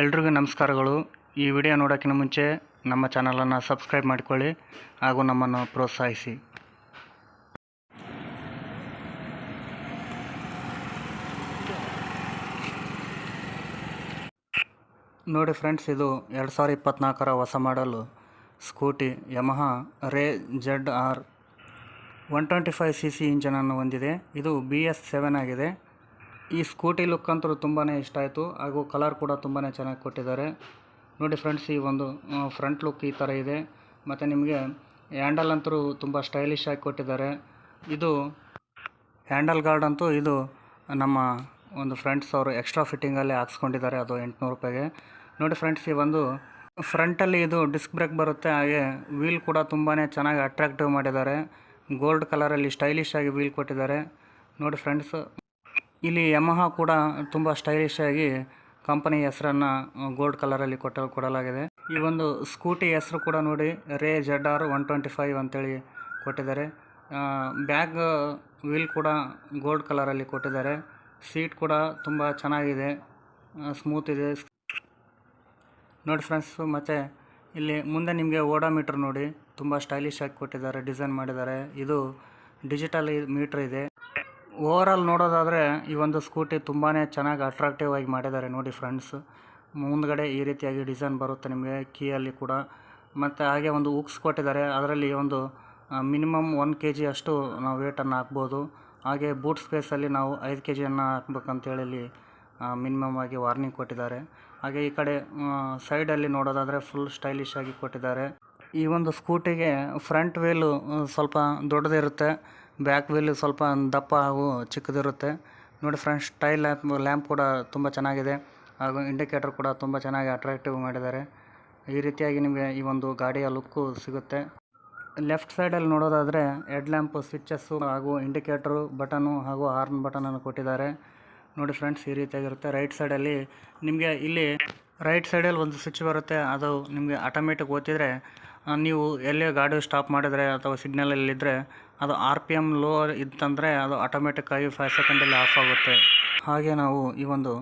ಎಲ್ರಿಗೂ ನಮಸ್ಕಾರಗಳು. ಈ ವಿಡಿಯೋ ನೋಡೋಕ್ಕಿಂತ ಮುಂಚೆ ನಮ್ಮ ಚಾನಲನ್ನು ಸಬ್ಸ್ಕ್ರೈಬ್ ಮಾಡಿಕೊಳ್ಳಿ ಹಾಗೂ ನಮ್ಮನ್ನು ಪ್ರೋತ್ಸಾಹಿಸಿ. ನೋಡಿ ಫ್ರೆಂಡ್ಸ್, ಇದು ಎರಡು ಸಾವಿರ ಇಪ್ಪತ್ತ್ನಾಲ್ಕರ ಹೊಸ ಮಾಡಲು scooty Yamaha Ray Z R one twenty five C C ಇಂಜನನ್ನು ಹೊಂದಿದೆ. ಇದು ಬಿ ಎಸ್ ಸೆವೆನ್ ಆಗಿದೆ. ಈ ಸ್ಕೂಟಿ ಲುಕ್ ಅಂತೂ ತುಂಬಾ ಇಷ್ಟ ಆಯಿತು. ಹಾಗೂ ಕಲರ್ ಕೂಡ ತುಂಬಾ ಚೆನ್ನಾಗಿ ಕೊಟ್ಟಿದ್ದಾರೆ. ನೋಡಿ ಫ್ರೆಂಡ್ಸ್, ಈ ಒಂದು ಫ್ರಂಟ್ ಲುಕ್ ಈ ಥರ ಇದೆ. ಮತ್ತು ನಿಮಗೆ ಹ್ಯಾಂಡಲ್ ಅಂತೂ ತುಂಬ ಸ್ಟೈಲಿಶ್ ಆಗಿ ಕೊಟ್ಟಿದ್ದಾರೆ. ಇದು ಹ್ಯಾಂಡಲ್ ಗಾರ್ಡ್ ಅಂತೂ ಇದು ನಮ್ಮ ಒಂದು ಫ್ರೆಂಡ್ಸ್ ಅವರು ಎಕ್ಸ್ಟ್ರಾ ಫಿಟ್ಟಿಂಗಲ್ಲೇ ಹಾಕ್ಸ್ಕೊಂಡಿದ್ದಾರೆ, ಅದು ಎಂಟುನೂರು ರೂಪಾಯಿಗೆ. ನೋಡಿ ಫ್ರೆಂಡ್ಸ್, ಈ ಒಂದು ಫ್ರಂಟಲ್ಲಿ ಇದು ಡಿಸ್ಕ್ ಬ್ರೇಕ್ ಬರುತ್ತೆ. ಹಾಗೆ ವೀಲ್ ಕೂಡ ತುಂಬಾ ಚೆನ್ನಾಗಿ ಅಟ್ರಾಕ್ಟಿವ್ ಮಾಡಿದ್ದಾರೆ. ಗೋಲ್ಡ್ ಕಲರಲ್ಲಿ ಸ್ಟೈಲಿಶ್ ಆಗಿ ವೀಲ್ ಕೊಟ್ಟಿದ್ದಾರೆ. ನೋಡಿ ಫ್ರೆಂಡ್ಸ್ ಇಲ್ಲಿ ಯಮಹ ಕೂಡ ತುಂಬ ಸ್ಟೈಲಿಶ್ ಆಗಿ ಕಂಪನಿ ಹೆಸರನ್ನು ಗೋಲ್ಡ್ ಕಲರಲ್ಲಿ ಕೊಟ್ಟ, ಕೊಡಲಾಗಿದೆ. ಈ ಒಂದು ಸ್ಕೂಟಿ ಹೆಸರು ಕೂಡ ನೋಡಿ Ray Z R one twenty five ಅಂತೇಳಿ ಕೊಟ್ಟಿದ್ದಾರೆ. ಬ್ಯಾಗ್ ವೀಲ್ ಕೂಡ ಗೋಲ್ಡ್ ಕಲರಲ್ಲಿ ಕೊಟ್ಟಿದ್ದಾರೆ. ಸೀಟ್ ಕೂಡ ತುಂಬ ಚೆನ್ನಾಗಿದೆ ಸ್ಮೂತ್ ಇದೆ. ನೋಡಿ ಫ್ರೆಂಡ್ಸ್ ಮತ್ತು ಇಲ್ಲಿ ಮುಂದೆ ನಿಮಗೆ ಓಡೋಮೀಟ್ರ್ ನೋಡಿ, ತುಂಬ ಸ್ಟೈಲಿಶ್ ಆಗಿ ಕೊಟ್ಟಿದ್ದಾರೆ ಡಿಸೈನ್ ಮಾಡಿದ್ದಾರೆ. ಇದು ಡಿಜಿಟಲ್ ಮೀಟ್ರ್ ಇದೆ. ಓವರಾಲ್ ನೋಡೋದಾದರೆ ಈ ಒಂದು ಸ್ಕೂಟಿ ತುಂಬಾ ಚೆನ್ನಾಗಿ ಅಟ್ರಾಕ್ಟಿವ್ ಆಗಿ ಮಾಡಿದ್ದಾರೆ ನೋಡಿ ಫ್ರೆಂಡ್ಸ್ ಮುಂದ್ಗಡೆ ಈ ರೀತಿಯಾಗಿ ಡಿಸೈನ್ ಬರುತ್ತೆ ನಿಮಗೆ ಕೀಯಲ್ಲಿ ಕೂಡ. ಮತ್ತು ಹಾಗೆ ಒಂದು ಉಕ್ಸ್ ಕೊಟ್ಟಿದ್ದಾರೆ. ಅದರಲ್ಲಿ ಒಂದು ಮಿನಿಮಮ್ ಒನ್ ಕೆ ಜಿ ಅಷ್ಟು ನಾವು ವೇಟನ್ನು ಹಾಕ್ಬೋದು. ಹಾಗೆ ಬೂಟ್ ಸ್ಪೇಸಲ್ಲಿ ನಾವು ಐದು ಕೆ ಜಿಯನ್ನು ಹಾಕ್ಬೇಕಂತೇಳಿ ಇಲ್ಲಿ ಮಿನಿಮಮ್ ಆಗಿ ವಾರ್ನಿಂಗ್ ಕೊಟ್ಟಿದ್ದಾರೆ. ಹಾಗೆ ಈ ಕಡೆ ಸೈಡಲ್ಲಿ ನೋಡೋದಾದರೆ ಫುಲ್ ಸ್ಟೈಲಿಶ್ ಆಗಿ ಕೊಟ್ಟಿದ್ದಾರೆ. ಈ ಒಂದು ಸ್ಕೂಟಿಗೆ ಫ್ರಂಟ್ ವೀಲು ಸ್ವಲ್ಪ ದೊಡ್ಡದಿರುತ್ತೆ. ಬ್ಯಾಕ್ ವೀಲ್ ಸ್ವಲ್ಪ ದಪ್ಪ ಹಾಗೂ ಚಿಕ್ಕದಿರುತ್ತೆ. ನೋಡಿ ಫ್ರೆಂಡ್ಸ್ ಸ್ಟೈಲ್ ಲ್ಯಾಂಪ್ ಲ್ಯಾಂಪ್ ಕೂಡ ತುಂಬ ಚೆನ್ನಾಗಿದೆ ಹಾಗೂ ಇಂಡಿಕೇಟರ್ ಕೂಡ ತುಂಬ ಚೆನ್ನಾಗಿ ಅಟ್ರಾಕ್ಟಿವ್ ಮಾಡಿದ್ದಾರೆ. ಈ ರೀತಿಯಾಗಿ ನಿಮಗೆ ಈ ಒಂದು ಗಾಡಿಯ ಲುಕ್ಕು ಸಿಗುತ್ತೆ. ಲೆಫ್ಟ್ ಸೈಡಲ್ಲಿ ನೋಡೋದಾದರೆ ಹೆಡ್ ಲ್ಯಾಂಪ್ ಸ್ವಿಚ್ಚಸ್ಸು ಹಾಗೂ ಇಂಡಿಕೇಟ್ರು ಬಟನು ಹಾಗೂ ಹಾರ್ನ್ ಬಟನನ್ನು ಕೊಟ್ಟಿದ್ದಾರೆ. ನೋಡಿ ಫ್ರೆಂಡ್ಸ್, ಈ ರೀತಿಯಾಗಿರುತ್ತೆ. ರೈಟ್ ಸೈಡಲ್ಲಿ ನಿಮಗೆ ಇಲ್ಲಿ ರೈಟ್ ಸೈಡಲ್ಲಿ ಒಂದು ಸ್ವಿಚ್ ಬರುತ್ತೆ. ಅದು ನಿಮಗೆ ಆಟೋಮೆಟಿಕ್ ಓದ್ತಿದ್ರೆ ನೀವು ಎಲ್ಲೇ ಗಾಡಿ ಸ್ಟಾಪ್ ಮಾಡಿದರೆ ಅಥವಾ ಸಿಗ್ನಲಲ್ಲಿದ್ದರೆ ಅದು ಆರ್ ಪಿ ಎಂ ಲೋ ಇತ್ತಂದರೆ ಅದು ಆಟೋಮೆಟಿಕ್ಕಾಗಿ ಫೈವ್ ಸೆಕೆಂಡಲ್ಲಿ ಆಫ್ ಆಗುತ್ತೆ. ಹಾಗೆ ನಾವು ಈ ಒಂದು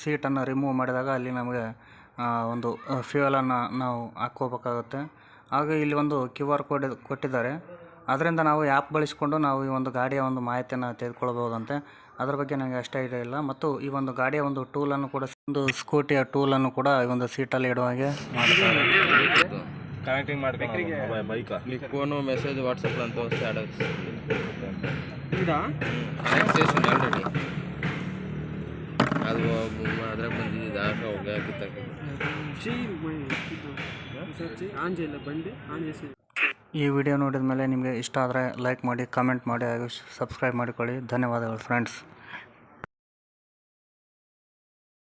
ಸೀಟನ್ನು ರಿಮೂವ್ ಮಾಡಿದಾಗ ಅಲ್ಲಿ ನಮಗೆ ಒಂದು ಫ್ಯೂಯಲನ್ನು ನಾವು ಹಾಕ್ಕೋಬೇಕಾಗುತ್ತೆ. ಹಾಗೆ ಇಲ್ಲಿ ಒಂದು ಕ್ಯೂ ಆರ್ ಕೋಡ್ ಕೊಟ್ಟಿದ್ದಾರೆ. ಅದರಿಂದ ನಾವು ಆ್ಯಪ್ ಬಳಸಿಕೊಂಡು ನಾವು ಈ ಒಂದು ಗಾಡಿಯ ಒಂದು ಮಾಹಿತಿಯನ್ನು ತೆಗೆದುಕೊಳ್ಬೋದಂತೆ ಅದ್ರ ಬಗ್ಗೆ ನನಗೆ ಅಷ್ಟೇ ಇಲ್ಲ. ಮತ್ತು ಈ ಒಂದು ಗಾಡಿಯ ಒಂದು ಟೂಲನ್ನು ಕೂಡ, ಒಂದು ಸ್ಕೂಟಿಯ ಟೂಲನ್ನು ಕೂಡ ಈ ಒಂದು ಸೀಟಲ್ಲಿ ಇಡುವ ಹಾಗೆ ಮಾಡಿದ್ದಾರೆ ಕನೆಕ್ಟಿಂಗ್ ಮಾಡ್ಬೇಕು ಬೈಕ್. ಈಗ ಫೋನು ಮೆಸೇಜ್ ವಾಟ್ಸಪ್ ಅಂತ ಸ್ಟೇಷನ್ ಆಲ್ರೆಡಿ ಅದು ಬಂದಿದ್ದು ಈ ವಿಡಿಯೋ ನೋಡಿದ ಮೇಲೆ ನಿಮಗೆ ಇಷ್ಟ ಆದರೆ ಲೈಕ್ ಮಾಡಿ ಕಮೆಂಟ್ ಮಾಡಿ ಹಾಗೂ ಸಬ್ಸ್ಕ್ರೈಬ್ ಮಾಡಿಕೊಳ್ಳಿ. ಧನ್ಯವಾದಗಳು ಫ್ರೆಂಡ್ಸ್